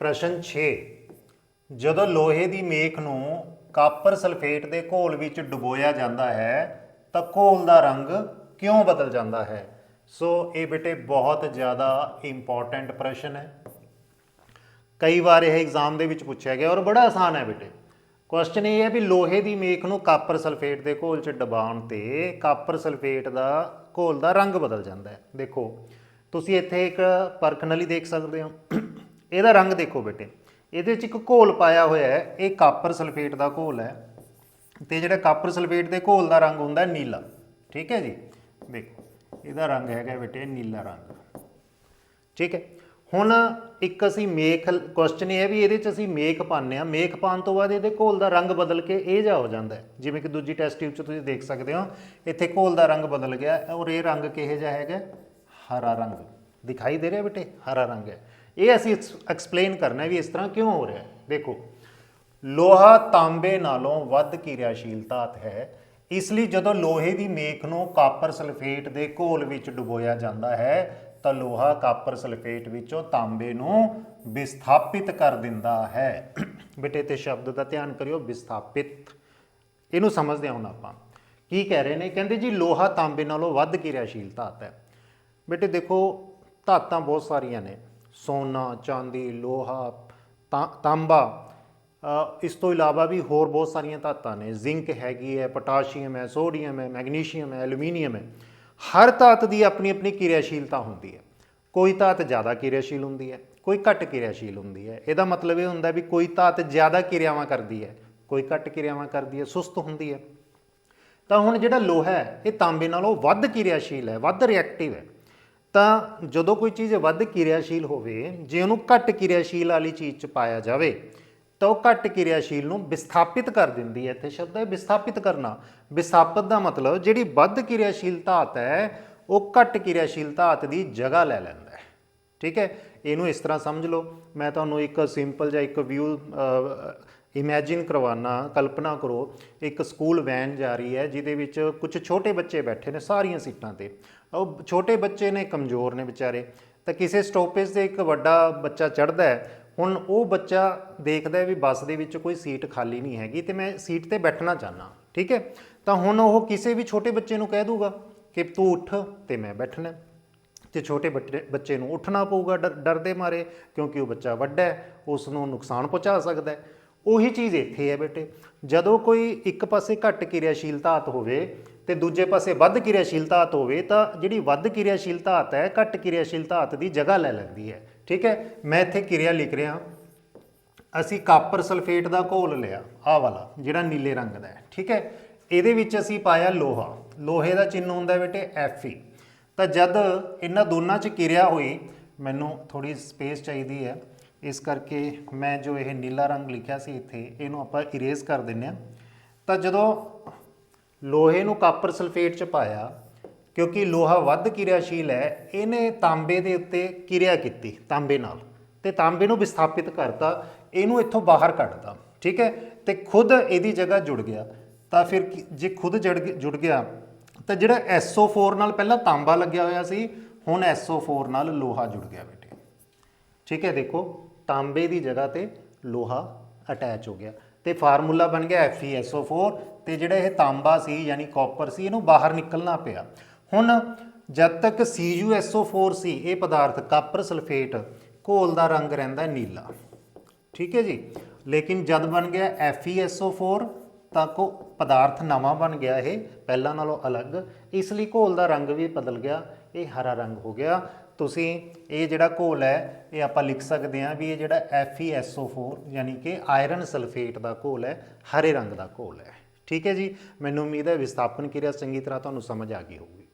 ਪ੍ਰਸ਼ਨ 6 ਜਦੋਂ ਲੋਹੇ ਦੀ ਮੇਖ ਨੂੰ ਕਾਪਰ ਸਲਫੇਟ ਦੇ ਘੋਲ ਵਿੱਚ ਡੁਬੋਇਆ ਜਾਂਦਾ ਹੈ, ਤਾਂ ਘੋਲ ਦਾ ਰੰਗ ਕਿਉਂ ਬਦਲ ਜਾਂਦਾ ਹੈ? ਸੋ ਇਹ ਬੇਟੇ ਬਹੁਤ ਜ਼ਿਆਦਾ ਇੰਪੋਰਟੈਂਟ ਪ੍ਰਸ਼ਨ ਹੈ। ਕਈ ਵਾਰ ਇਹ ਐਗਜ਼ਾਮ ਦੇ ਵਿੱਚ ਪੁੱਛਿਆ ਗਿਆ ਔਰ ਬੜਾ ਆਸਾਨ ਹੈ ਬੇਟੇ। ਕੁਐਸਚਨ ਇਹ ਹੈ ਵੀ ਲੋਹੇ ਦੀ ਮੇਖ ਨੂੰ ਕਾਪਰ ਸਲਫੇਟ ਦੇ ਘੋਲ 'ਚ ਡਬਾਉਣ ਤੇ ਕਾਪਰ ਸਲਫੇਟ ਦਾ ਘੋਲ ਦਾ ਰੰਗ ਬਦਲ ਜਾਂਦਾ ਹੈ। ਦੇਖੋ, ਤੁਸੀਂ ਇੱਥੇ ਇੱਕ ਪਰਖ ਨਲੀ ਦੇਖ ਸਕਦੇ ਹੋ। ਇਹਦਾ ਰੰਗ ਦੇਖੋ ਬੇਟੇ। ਇਹਦੇ 'ਚ ਇੱਕ ਘੋਲ ਪਾਇਆ ਹੋਇਆ ਹੈ। ਇਹ ਕਾਪਰ ਸਲਫੇਟ ਦਾ ਘੋਲ ਹੈ। ਤੇ ਜਿਹੜਾ ਕਾਪਰ ਸਲਫੇਟ ਦੇ ਘੋਲ ਦਾ ਰੰਗ ਹੁੰਦਾ ਨੀਲਾ। ਠੀਕ ਹੈ ਜੀ? ਦੇਖੋ, ਇਹਦਾ ਰੰਗ ਹੈਗਾ ਬੇਟੇ ਨੀਲਾ ਰੰਗ। ਠੀਕ ਹੈ? ਹੁਣ ਇੱਕ ਅਸੀਂ ਮੇਖ ਕੁਐਸਚਨ ਇਹ ਹੈ ਵੀ ਇਹਦੇ ਚ ਅਸੀਂ ਮੇਖ ਪਾਉਂਦੇ ਆ ਮੇਖ ਪਾਉਣ ਤੋਂ ਬਾਅਦ ਇਹਦੇ ਘੋਲ ਦਾ ਰੰਗ ਬਦਲ ਕੇ ਇਹ ਜਾ ਹੋ ਜਾਂਦਾ ਹੈ। ਜਿਵੇਂ ਕਿ ਦੂਜੀ ਟੈਸਟ ਟਿਊਬ ਚ ਤੁਸੀਂ ਦੇਖ ਸਕਦੇ ਹੋ। ਇੱਥੇ ਘੋਲ ਦਾ ਰੰਗ ਬਦਲ ਗਿਆ ਔਰ ਇਹ ਰੰਗ ਕਿਹੋ ਜਿਹਾ ਹੈਗਾ ਹਰਾ ਰੰਗ। ਦਿਖਾਈ ਦੇ ਰਿਹਾ ਬੇਟੇ? ਹਰਾ ਰੰਗ ਹੈ। ਇਹ ਅਸੀਂ ਐਕਸਪਲੇਨ ਕਰਨਾ ਵੀ ਇਸ ਤਰ੍ਹਾਂ ਕਿਉਂ ਹੋ ਰਿਹਾ ਹੈ? ਦੇਖੋ, ਲੋਹਾ ਤਾਂਬੇ ਨਾਲੋਂ ਵੱਧ ਕਿਰਿਆਸ਼ੀਲ ਧਾਤ ਹੈ। ਇਸ ਲਈ ਜਦੋਂ ਲੋਹੇ ਦੀ ਮੇਖ ਨੂੰ ਕਾਪਰ ਸਲਫੇਟ ਦੇ ਘੋਲ ਵਿੱਚ ਡੁਬੋਇਆ ਜਾਂਦਾ ਹੈ, ਤਾਂ ਲੋਹਾ ਕਾਪਰ ਸਲਫੇਟ ਵਿੱਚੋਂ ਤਾਂਬੇ ਨੂੰ ਵਿਸਥਾਪਿਤ ਕਰ ਦਿੰਦਾ ਹੈ। ਬੇਟੇ, ਤੇ ਸ਼ਬਦ ਦਾ ਧਿਆਨ ਕਰਿਓ, ਵਿਸਥਾਪਿਤ। ਇਹਨੂੰ ਸਮਝਦੇ ਹਾਂ ਹੁਣ ਆਪਾਂ। ਕੀ ਕਹਿ ਰਹੇ ਨੇ? ਕਹਿੰਦੇ ਜੀ, ਲੋਹਾ ਤਾਂਬੇ ਨਾਲੋਂ ਵੱਧ ਕਿਰਿਆਸ਼ੀਲ ਧਾਤ ਹੈ। ਬੇਟੇ, ਦੇਖੋ, ਧਾਤਾਂ ਬਹੁਤ ਸਾਰੀਆਂ ਨੇ। ਸੋਨਾ, ਚਾਂਦੀ, ਲੋਹਾ ਤਾਂਬਾ ਇਸ ਤੋਂ ਇਲਾਵਾ ਵੀ ਹੋਰ ਬਹੁਤ ਸਾਰੀਆਂ ਧਾਤਾਂ ਨੇ। ਜ਼ਿੰਕ ਹੈਗੀ ਹੈ, ਪੋਟਾਸ਼ੀਅਮ ਹੈ, ਸੋਡੀਅਮ ਹੈ, ਮੈਗਨੀਸ਼ੀਅਮ ਹੈ, ਐਲੂਮੀਨੀਅਮ ਹੈ। ਹਰ ਧਾਤ ਦੀ ਆਪਣੀ ਆਪਣੀ ਕਿਰਿਆਸ਼ੀਲਤਾ ਹੁੰਦੀ ਹੈ। ਕੋਈ ਧਾਤ ਜ਼ਿਆਦਾ ਕਿਰਿਆਸ਼ੀਲ ਹੁੰਦੀ ਹੈ, ਕੋਈ ਘੱਟ ਕਿਰਿਆਸ਼ੀਲ ਹੁੰਦੀ ਹੈ। ਇਹਦਾ ਮਤਲਬ ਇਹ ਹੁੰਦਾ ਵੀ ਕੋਈ ਧਾਤ ਜ਼ਿਆਦਾ ਕਿਰਿਆਵਾਂ ਕਰਦੀ ਹੈ, ਕੋਈ ਘੱਟ ਕਿਰਿਆਵਾਂ ਕਰਦੀ ਹੈ, ਸੁਸਤ ਹੁੰਦੀ ਹੈ। ਤਾਂ ਹੁਣ ਜਿਹੜਾ ਲੋਹਾ ਹੈ, ਇਹ ਤਾਂਬੇ ਨਾਲੋਂ ਵੱਧ ਕਿਰਿਆਸ਼ੀਲ ਹੈ, ਵੱਧ ਰਿਐਕਟਿਵ ਹੈ। ਤਾਂ ਜਦੋਂ ਕੋਈ ਚੀਜ਼ ਵੱਧ ਕਿਰਿਆਸ਼ੀਲ ਹੋਵੇ, ਜੇ ਉਹਨੂੰ ਘੱਟ ਕਿਰਿਆਸ਼ੀਲ ਵਾਲੀ ਚੀਜ਼ 'ਚ ਪਾਇਆ ਜਾਵੇ, ਤਾਂ ਉਹ ਘੱਟ ਕਿਰਿਆਸ਼ੀਲ ਨੂੰ ਵਿਸਥਾਪਿਤ ਕਰ ਦਿੰਦੀ ਹੈ। ਇੱਥੇ ਸ਼ਬਦ ਹੈ ਵਿਸਥਾਪਿਤ ਕਰਨਾ। ਵਿਸਥਾਪਿਤ ਦਾ ਮਤਲਬ ਜਿਹੜੀ ਵੱਧ ਕਿਰਿਆਸ਼ੀਲ ਧਾਤ ਹੈ, ਉਹ ਘੱਟ ਕਿਰਿਆਸ਼ੀਲ ਧਾਤ ਦੀ ਜਗ੍ਹਾ ਲੈ ਲੈਂਦਾ ਹੈ। ਠੀਕ ਹੈ? ਇਹਨੂੰ ਇਸ ਤਰ੍ਹਾਂ ਸਮਝ ਲਓ। ਮੈਂ ਤੁਹਾਨੂੰ ਇੱਕ ਸਿੰਪਲ ਜਿਹਾ ਇੱਕ ਵਿਊ ਇਮੇਜਿਨ ਕਰਵਾਉਣਾ ਕਲਪਨਾ ਕਰੋ, ਇੱਕ ਸਕੂਲ ਵੈਨ ਜਾ ਰਹੀ ਹੈ, ਜਿਹਦੇ ਵਿੱਚ ਕੁਝ ਛੋਟੇ ਬੱਚੇ ਬੈਠੇ ਨੇ ਸਾਰੀਆਂ ਸੀਟਾਂ ਤੇ। ਉਹ ਛੋਟੇ ਬੱਚੇ ਨੇ, ਕਮਜ਼ੋਰ ਨੇ ਵਿਚਾਰੇ। ਤਾਂ ਕਿਸੇ ਸਟਾਪੇਜ ਤੇ ਇੱਕ ਵੱਡਾ ਬੱਚਾ ਚੜਦਾ ਹੈ, ਹੁਣ ਉਹ ਬੱਚਾ ਦੇਖਦਾ ਵੀ ਬੱਸ ਦੇ ਵਿੱਚ ਕੋਈ ਸੀਟ ਖਾਲੀ ਨਹੀਂ ਹੈਗੀ ਤੇ ਮੈਂ ਸੀਟ ਤੇ ਬੈਠਣਾ ਚਾਹਨਾ ਠੀਕ ਹੈ? ਤਾਂ ਹੁਣ ਉਹ ਕਿਸੇ ਵੀ ਛੋਟੇ ਬੱਚੇ ਨੂੰ ਕਹਿ ਦੂਗਾ ਕਿ ਤੂੰ ਉੱਠ ਤੇ ਮੈਂ ਬੈਠਣਾ ਤੇ ਛੋਟੇ ਬੱਚੇ ਬੱਚੇ ਨੂੰ ਉੱਠਣਾ ਪਊਗਾ, ਡਰ ਡਰ ਦੇ ਮਾਰੇ, ਕਿਉਂਕਿ ਉਹ ਬੱਚਾ ਵੱਡਾ ਹੈ, ਉਸ ਨੂੰ ਨੁਕਸਾਨ ਪਹੁੰਚਾ ਸਕਦਾ ਹੈ। ਉਹੀ ਚੀਜ਼ ਇੱਥੇ ਹੈ ਬੇਟੇ। ਜਦੋਂ ਕੋਈ ਇੱਕ ਪਾਸੇ ਘੱਟ ਕਿਰਿਆਸ਼ੀਲ ਧਾਤ ਹੋਵੇ ਤੇ ਦੂਜੇ ਪਾਸੇ ਵੱਧ ਕਿਰਿਆਸ਼ੀਲ ਧਾਤ ਹੋਵੇ ਤਾਂ ਜਿਹੜੀ ਵੱਧ ਕਿਰਿਆਸ਼ੀਲ ਧਾਤ ਹੈ, ਘੱਟ ਕਿਰਿਆਸ਼ੀਲ ਧਾਤ ਦੀ ਜਗ੍ਹਾ ਲੈ ਲੈਂਦੀ ਹੈ। ਠੀਕ ਹੈ? ਮੈਂ ਇੱਥੇ ਕਿਰਿਆ ਲਿਖ ਰਿਹਾ। ਅਸੀਂ ਕਾਪਰ ਸਲਫੇਟ ਦਾ ਘੋਲ ਲਿਆ, ਆਹ ਵਾਲਾ, ਜਿਹੜਾ ਨੀਲੇ ਰੰਗ ਦਾ ਹੈ। ਠੀਕ ਹੈ? ਇਹਦੇ ਵਿੱਚ ਅਸੀਂ ਪਾਇਆ ਲੋਹਾ। ਲੋਹੇ ਦਾ ਚਿੰਨ੍ਹ ਹੁੰਦਾ ਹੈ ਬੇਟੇ, Fe ਤਾਂ ਜਦ ਇਹਨਾਂ ਦੋਨਾਂ 'ਚ ਕਿਰਿਆ ਹੋਈ, ਮੈਨੂੰ ਥੋੜੀ ਸਪੇਸ ਚਾਹੀਦੀ ਹੈ। ਇਸ ਕਰਕੇ ਮੈਂ ਜੋ ਇਹ ਨੀਲਾ ਰੰਗ ਲਿਖਿਆ ਸੀ ਇੱਥੇ, ਇਹਨੂੰ ਆਪਾਂ ਇਰੇਜ਼ ਕਰ ਦਿੰਨੇ ਆ ਤਾਂ ਜਦੋਂ ਲੋਹੇ ਨੂੰ ਕਾਪਰ ਸਲਫੇਟ 'ਚ ਪਾਇਆ, ਕਿਉਂਕਿ ਲੋਹਾ ਵੱਧ ਕਿਰਿਆਸ਼ੀਲ ਹੈ, ਇਹਨੇ ਤਾਂਬੇ ਦੇ ਉੱਤੇ ਕਿਰਿਆ ਕੀਤੀ, ਤਾਂਬੇ ਨਾਲ। ਤੇ ਤਾਂਬੇ ਨੂੰ ਵਿਸਥਾਪਿਤ ਕਰਤਾ, ਇਹਨੂੰ ਇੱਥੋਂ ਬਾਹਰ ਕੱਢਤਾ, ਠੀਕ ਹੈ? ਤੇ ਖੁਦ ਇਹਦੀ ਜਗ੍ਹਾ ਜੁੜ ਗਿਆ। ਤਾਂ ਫਿਰ ਕੀ- ਜੇ ਖੁਦ ਜੜ ਜੁੜ ਗਿਆ, ਤਾਂ ਜਿਹੜਾ SO4 ਨਾਲ ਪਹਿਲਾਂ ਤਾਂਬਾ ਲੱਗਿਆ ਹੋਇਆ ਸੀ, ਹੁਣ SO4 ਨਾਲ ਲੋਹਾ ਜੁੜ ਗਿਆ ਬੇਟੇ। ਠੀਕ ਹੈ, ਦੇਖੋ। ਤਾਂਬੇ ਦੀ ਜਗ੍ਹਾ ਤੇ ਲੋਹਾ ਅਟੈਚ ਹੋ ਗਿਆ। ਤੇ ਫਾਰਮੂਲਾ ਬਣ ਗਿਆ FeSO4 ਤੇ ਜਿਹੜਾ ਇਹ ਤਾਂਬਾ ਸੀ, ਯਾਨੀ ਕਾਪਰ ਸੀ, ਇਹਨੂੰ ਬਾਹਰ ਨਿਕਲਣਾ ਪਿਆ। ਹੁਣ ਜਦ ਤੱਕ CuSO4 ਸੀ, ਇਹ ਪਦਾਰਥ ਕਾਪਰ ਸਲਫੇਟ ਘੋਲ ਦਾ ਰੰਗ ਰਹਿੰਦਾ ਨੀਲਾ। ਠੀਕ ਹੈ ਜੀ? ਲੇਕਿਨ ਜਦ ਬਣ ਗਿਆ FeSO4 ਤਾਂ ਕੋ ਪਦਾਰਥ ਨਵਾਂ ਬਣ ਗਿਆ ਇਹ, ਪਹਿਲਾਂ ਨਾਲੋਂ ਅਲੱਗ। ਇਸ ਲਈ ਘੋਲ ਦਾ ਰੰਗ ਵੀ ਬਦਲ ਗਿਆ, ਇਹ ਹਰਾ ਰੰਗ ਹੋ ਗਿਆ। ਤੁਸੀਂ ਇਹ ਜਿਹੜਾ ਘੋਲ ਹੈ, ਇਹ ਆਪਾਂ ਲਿਖ ਸਕਦੇ ਹਾਂ ਵੀ ਇਹ ਜਿਹੜਾ FeSO4 ਯਾਨੀ ਕਿ ਆਇਰਨ ਸਲਫੇਟ ਦਾ ਘੋਲ ਹੈ, ਹਰੇ ਰੰਗ ਦਾ ਘੋਲ ਹੈ। ਠੀਕ ਹੈ ਜੀ? ਮੈਨੂੰ ਉਮੀਦ ਹੈ ਵਿਸਥਾਪਨ ਕਿਰਿਆ ਚੰਗੀ ਤਰ੍ਹਾਂ ਤੁਹਾਨੂੰ ਸਮਝ ਆ ਗਈ ਹੋਊਗੀ।